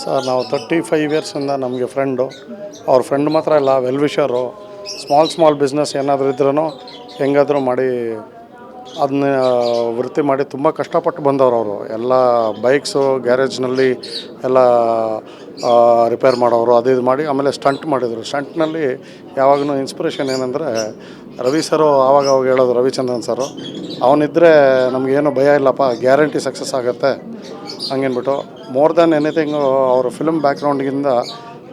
Sir, ನಾವು thirty five ಇಯರ್ಸಿಂದ ನಮಗೆ friend ಅವ್ರ ಫ್ರೆಂಡ್ ಮಾತ್ರ ಇಲ್ಲ well wisher small small business ಏನಾದರೂ ಇದ್ರೂ ಹೆಂಗಾದರೂ ಮಾಡಿ ಅದನ್ನ ವೃತ್ತಿ ಮಾಡಿ ತುಂಬ ಕಷ್ಟಪಟ್ಟು ಬಂದವರು ಅವರು. ಎಲ್ಲ ಬೈಕ್ಸು ಗ್ಯಾರೇಜ್ನಲ್ಲಿ ಎಲ್ಲ ರಿಪೇರ್ ಮಾಡೋರು, ಅದು ಇದು ಮಾಡಿ ಆಮೇಲೆ ಸ್ಟಂಟ್ ಮಾಡಿದರು. ಸ್ಟಂಟ್ನಲ್ಲಿ ಯಾವಾಗಲೂ ಇನ್ಸ್ಪಿರೇಷನ್ ಏನಂದರೆ ರವಿ ಸರು ಆವಾಗ ಅವಾಗ ಹೇಳೋದು ರವಿಚಂದ್ರನ್ ಸರು ಅವನಿದ್ದರೆ ನಮಗೇನು ಭಯ ಇಲ್ಲಪ್ಪ ಗ್ಯಾರಂಟಿ ಸಕ್ಸಸ್ ಆಗುತ್ತೆ. ಹಂಗೇನ್ಬಿಟ್ಟು ಮೋರ್ ದ್ಯಾನ್ ಎನಿಥಿಂಗ್ ಅವ್ರ film ಬ್ಯಾಕ್ಗ್ರೌಂಡ್ಗಿಂದ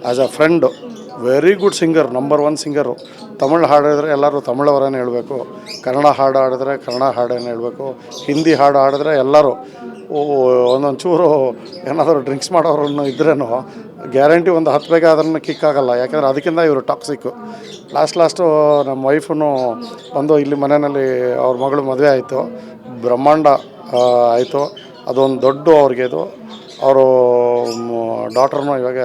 as a friend very good singer number one singer Tamil ಹಾಡಿದ್ರೆ ಎಲ್ಲರೂ ತಮಿಳವರೇ ಹೇಳಬೇಕು. ಕನ್ನಡ ಹಾಡು ಹಾಡಿದ್ರೆ ಕನ್ನಡ ಹಾಡೇನೆ ಹೇಳಬೇಕು. ಹಿಂದಿ ಹಾಡು ಹಾಡಿದ್ರೆ ಎಲ್ಲರೂ ಒಂದೊಂದು ಚೂರು ಏನಾದರೂ ಡ್ರಿಂಕ್ಸ್ ಮಾಡೋರನ್ನು ಇದ್ರೇನು ಗ್ಯಾರಂಟಿ ಒಂದು ಹತ್ತು ಬೇಗ ಅದನ್ನು ಆಗಲ್ಲ. ಯಾಕಂದರೆ ಅದಕ್ಕಿಂತ ಇವರು ಟಾಕ್ಸಿಕ್ಕು ಲಾಸ್ಟ್ ಲಾಸ್ಟು ನಮ್ಮ ವೈಫೂ ಬಂದು ಇಲ್ಲಿ ಮನೆಯಲ್ಲಿ ಅವ್ರ ಮಗಳು ಮದುವೆ ಆಯಿತು. ಬ್ರಹ್ಮಾಂಡ ಆಯಿತು. ಅದೊಂದು ದೊಡ್ಡ ಅವ್ರಿಗೆ ಇದು. ಅವರು ಡಾಟ್ರನ್ನು ಇವಾಗ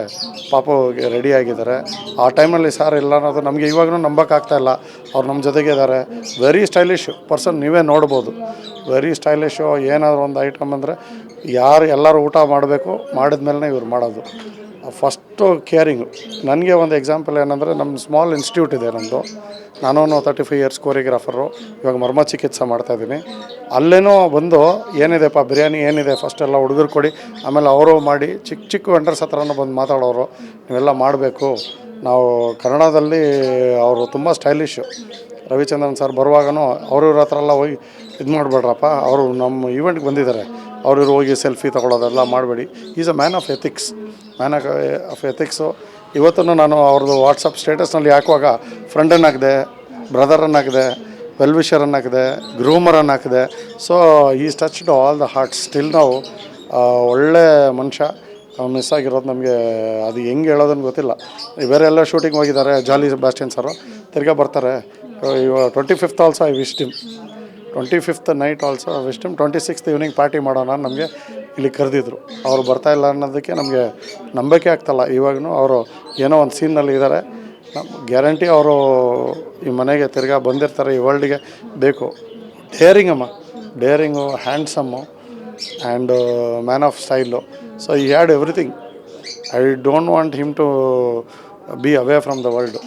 ಪಾಪ ರೆಡಿ ಆಗಿದ್ದಾರೆ. ಆ ಟೈಮಲ್ಲಿ ಸರ್ ಇಲ್ಲ ಅನ್ನೋದು ನಮಗೆ ಇವಾಗೂ ನಂಬೋಕ್ಕಾಗ್ತಾ ಇಲ್ಲ. ಅವ್ರು ನಮ್ಮ ಜೊತೆಗೆ ಇದ್ದಾರೆ. ವೆರಿ ಸ್ಟೈಲಿಶ್ ಪರ್ಸನ್ ನೀವೇ ನೋಡ್ಬೋದು. ವೆರಿ ಸ್ಟೈಲಿಶು ಏನಾದರೂ ಒಂದು ಐಟಮ್ ಅಂದರೆ ಯಾರು ಎಲ್ಲರೂ ಊಟ ಮಾಡಬೇಕು ಮಾಡಿದ್ಮೇಲೆ ಇವ್ರು ಮಾಡೋದು. ಫಸ್ಟು ಕೇರಿಂಗು ನನಗೆ ಒಂದು ಎಕ್ಸಾಂಪಲ್ ಏನಂದರೆ ನಮ್ಮ ಸ್ಮಾಲ್ ಇನ್ಸ್ಟಿಟ್ಯೂಟ್ ಇದೆ ನಮ್ಮದು ನಾನು ತರ್ಟಿ ಫೈವ್ ಇಯರ್ಸ್ ಕೋರಿಯೋಗ್ರಾಫರು ಇವಾಗ ಮರ್ಮ ಚಿಕಿತ್ಸೆ ಮಾಡ್ತಾಯಿದ್ದೀನಿ ಅಲ್ಲೇನೋ ಬಂದು ಏನಿದೆಪ್ಪ ಬಿರಿಯಾನಿ, ಏನಿದೆ ಫಸ್ಟ್ ಎಲ್ಲ ಹುಡುಗರು ಕೊಡಿ, ಆಮೇಲೆ ಅವರು ಮಾಡಿ ಚಿಕ್ಕ ಚಿಕ್ಕ ವೆಂಡರ್ಸ್ ಹತ್ರನೂ ಬಂದು ಮಾತಾಡೋರು, ನೀವೆಲ್ಲ ಮಾಡಬೇಕು. ನಾವು ಕನ್ನಡದಲ್ಲಿ ಅವರು ತುಂಬ ಸ್ಟೈಲಿಶು ರವಿಚಂದ್ರನ್ ಸರ್ ಬರುವಾಗನೂ ಅವ್ರಿವ್ರ ಹತ್ರ ಎಲ್ಲ ಹೋಗಿ ಇದು ಮಾಡಬೇಡ್ರಪ್ಪ. ಅವರು ನಮ್ಮ ಈವೆಂಟ್ಗೆ ಬಂದಿದ್ದಾರೆ. ಅವ್ರಿವ್ರು ಹೋಗಿ ಸೆಲ್ಫಿ ತೊಗೊಳೋದೆಲ್ಲ ಮಾಡಬೇಡಿ. Is a man of ethics man of ethics ಇವತ್ತೂ ನಾನು ಅವ್ರದ್ದು ವಾಟ್ಸಪ್ ಸ್ಟೇಟಸ್ನಲ್ಲಿ ಹಾಕುವಾಗ ಫ್ರೆಂಡನ್ನು ಹಾಕಿದೆ ಬ್ರದರನ್ನು ಹಾಕಿದೆ ವೆಲ್ವಿಷರನ್ನು ಹಾಕಿದೆ ಗ್ರೂಮರನ್ನು ಹಾಕಿದೆ. So is touched all the heart still ನಾವು ಒಳ್ಳೆ ಮನುಷ್ಯ. ಮಿಸ್ ಆಗಿರೋದು ನಮಗೆ, ಅದು ಹೆಂಗೆ ಹೇಳೋದನ್ನು ಗೊತ್ತಿಲ್ಲ. ಬೇರೆ ಎಲ್ಲ ಶೂಟಿಂಗ್ ಹೋಗಿದ್ದಾರೆ ಜಾಲಿ ಬ್ಯಾಸ್ಟಿಯನ್ ಸರು ತಿರ್ಗಾ ಬರ್ತಾರೆ. ಇವಾಗ twenty fifth also I wished him twenty fifth night also wish him twenty sixth evening party ಮಾಡೋಣ ನಮಗೆ. ಇಲ್ಲಿ ಕರೆದಿದ್ರು. ಅವರು ಬರ್ತಾ ಇಲ್ಲ ಅನ್ನೋದಕ್ಕೆ ನಮಗೆ ನಂಬಿಕೆ ಆಗ್ತಲ್ಲ. ಇವಾಗೂ ಅವರು ಏನೋ ಒಂದು ಸೀನ್ನಲ್ಲಿ ಇದ್ದಾರೆ ನಮ್ಮ ಗ್ಯಾರಂಟಿ ಅವರು ಈ ಮನೆಗೆ ತಿರ್ಗಾ ಬಂದಿರ್ತಾರೆ. ಈ ವರ್ಲ್ಡ್ಗೆ ಬೇಕು. ಡೇರಿಂಗ್ ಅಮ್ಮ. Daring handsome and man of style so he had everything I don't want him to be away from the world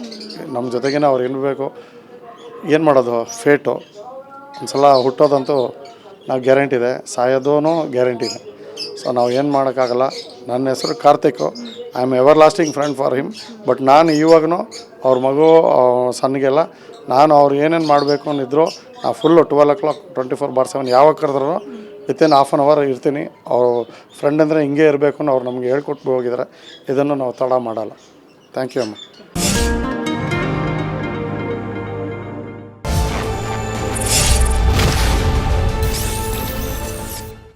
ನಮ್ಮ ಜೊತೆಗಿನ ಅವ್ರು ಏನು ಬೇಕು ಏನು ಮಾಡೋದು? ಫೇಟು ಒಂದು ಸಲ ಹುಟ್ಟೋದಂತೂ ನಾವು ಗ್ಯಾರಂಟಿ ಇದೆ. ಸಾಯೋದೂ ಗ್ಯಾರಂಟಿ ಇದೆ. ಸೊ ನಾವು ಏನು ಮಾಡೋಕ್ಕಾಗಲ್ಲ. ನನ್ನ ಹೆಸರು Karthik. I am everlasting friend for him but ನಾನು ಇವಾಗೂ ಅವ್ರ ಮಗು ಸಣ್ಣಗೆಲ್ಲ ನಾನು ಅವ್ರು ಏನೇನು ಮಾಡಬೇಕು ಅನ್ನಿದ್ರು ನಾವು full twelve o'clock twenty four bar seven ಯಾವಾಗ ಕರೆದ್ರು ವಿತಿನ್ ಹಾಫ್ ಆನ್ ಅವರ್ ಇರ್ತೀನಿ. ಅವ್ರ ಫ್ರೆಂಡ್ ಅಂದರೆ ಹಿಂಗೆ ಇರಬೇಕು ಅವ್ರು ನಮಗೆ ಹೇಳ್ಕೊಟ್ಟು ಹೋಗಿದ್ದಾರೆ ಇದನ್ನು ನಾವು ತಡ ಮಾಡಲ್ಲ. ಥ್ಯಾಂಕ್ ಯು ಅಮ್ಮ.